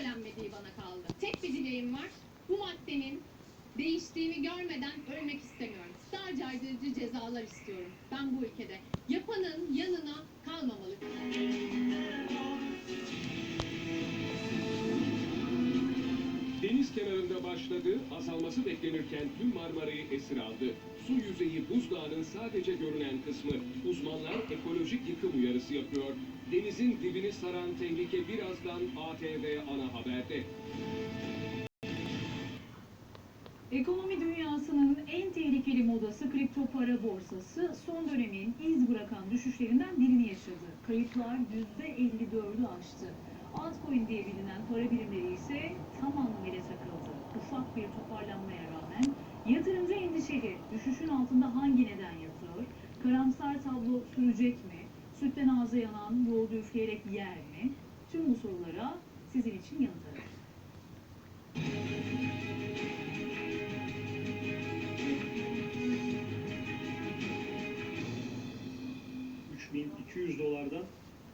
söylenmediği bana kaldı. Tek bir dileğim var. Bu maddenin değiştiğini görmeden ölmek istemiyorum. Daha caydırıcı cezalar istiyorum. Ben bu ülkede yapanın yanına Kenarında başladı, azalması beklenirken tüm Marmara'yı esir aldı. Su yüzeyi buzdağının sadece görünen kısmı. Uzmanlar ekolojik yıkım uyarısı yapıyor. Denizin dibini saran tehlike birazdan ATV ana haberde. Ekonomi dünyasının en tehlikeli modası kripto para borsası son dönemin iz bırakan düşüşlerinden birini yaşadı. Kayıplar %54'ü aştı. Altcoin diye bilinen para birimleri ise tam anlamıyla takıldı. Ufak bir toparlanmaya rağmen yatırımcı endişeli. Düşüşün altında hangi neden yatıyor? Karamsar tablo sürecek mi? Sütten ağza yanan yoğurdu üfleyerek yer mi? Tüm bu sorulara sizin için yanıt ararım. 3200 dolardan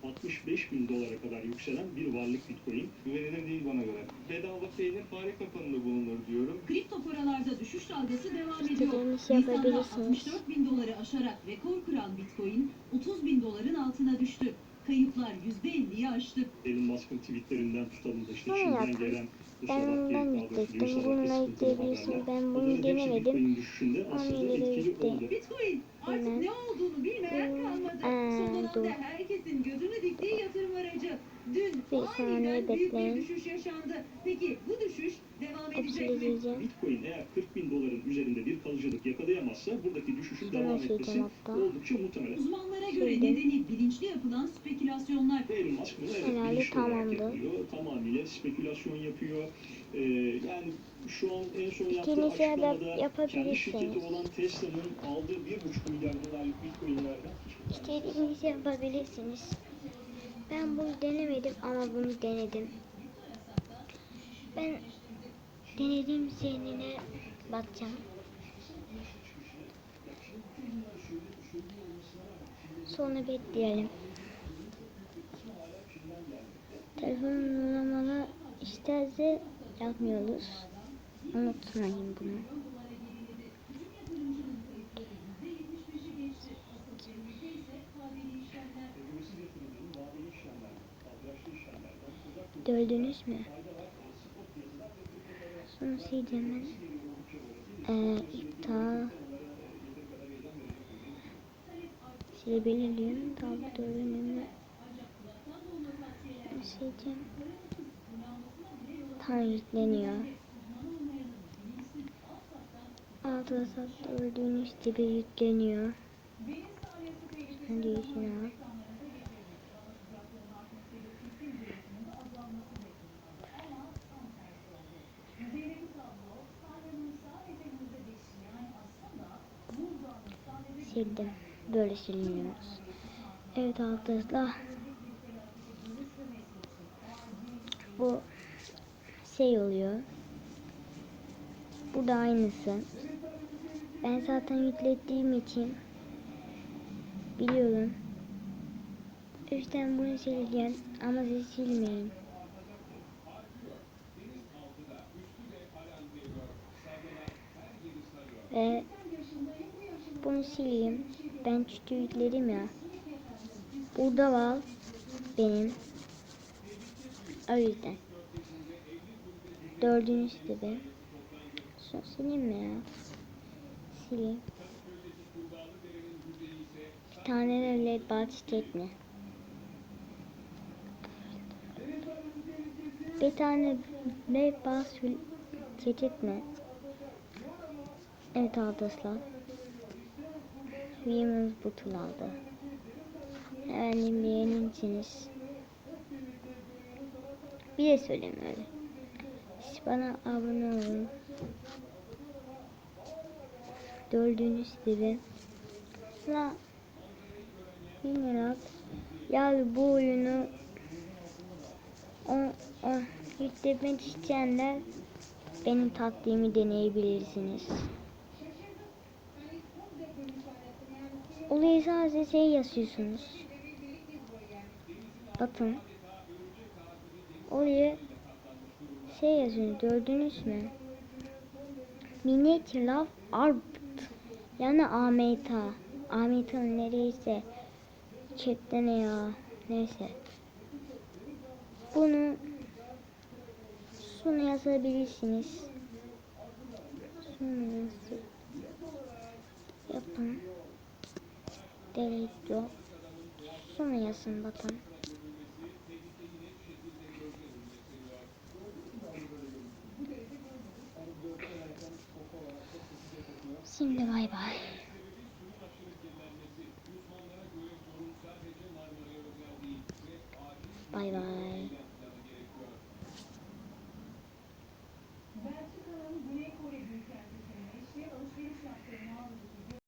65 bin dolara kadar yükselen bir varlık Bitcoin. Güvenilir değil bana göre. Bedava peynir fare kapanında bulunur diyorum. Kripto paralarda düşüş dalgası devam ediyor. Nisan'da yapabilirsiniz. 64 bin doları aşarak rekor kıran Bitcoin 30 bin doların altına düştü. Kayıplar %50'yi aştı. Elon Musk'ın tweetlerinden tutalım da işte Ne Çin'den gelen bu Ben daha doğrusu dün yüklettim. sabahki Bununla haberler, Ben bunu bunların hepsi denemedim. Bitcoin'in düşüşünde aslında etkili oldu. Bitcoin artık ne olduğunu bilmeyen Hmm, kalmadı. aa, Son dur. dönemde herkesin gözünü diktiği yatırım aracı. Dün Bir saniye aniden büyük bir bekleyin. düşüş yaşandı. Peki bu düşüş devam edecek mi? Bitcoin eğer 40 bin doların yakalayamazsa buradaki düşüşün Şuna devam etmesi hatta. oldukça muhtemel. Uzmanlara göre nedeni bilinçli yapılan spekülasyonlar. Elon Musk bunu evet Herhalde bilinçli olarak tamamdı. yapıyor. Tamamıyla spekülasyon yapıyor. Ee, yani şu an en son yaptığı da açıklamada kendi şirketi olan Tesla'nın aldığı 1,5 milyar dolarlık Bitcoin'lerden İstediğinizi yapabilirsiniz. Ben bunu denemedim ama bunu denedim. Ben denediğim seninle bakacağım. Sonra bekleyelim. Telefon uygulamalı isterse yapmıyoruz. Unutmayın bunu. Gördünüz mü? Sonra sileceğim ben. Ee, iptal. Silebilirim. Tablo önemli. Sileceğim. Tam yükleniyor. Altı saat gördüğünüz gibi yükleniyor. Hadi şuna. Sildim. Böyle siliniyoruz. Evet arkadaşlar. Bu şey oluyor. Bu da aynısı. Ben zaten yüklettiğim için biliyorum. Yüzden bunu sileceğim ama siz silmeyin. Ve bunu sileyim. Ben yükledim ya. Burada var benim. O yüzden. Dördüncü gibi. Şunu sileyim mi ya? Sileyim. Bir tane de bar çiçek mi? Bir tane led bar çiçek mi? Evet arkadaşlar. Videomuz bu turlarda. Efendim beğenirsiniz. Bir de söyleyeyim öyle. Siz bana abone olun. Gördüğünüz gibi. Sonra bilmiyorum. Ya bu oyunu o, o yüklemek isteyenler benim taktiğimi deneyebilirsiniz. Olayı sadece şey yazıyorsunuz. Bakın. Oraya şey yazıyor gördünüz mü? Minute Love Art yani Ahmeta. Ahmeta'nın nereyse chatte ne ya neyse. Bunu şunu yazabilirsiniz. Şunu yazın. Yapın. Delete yok. Şunu yazın bakın. Şimdi bay bay. Bay bay.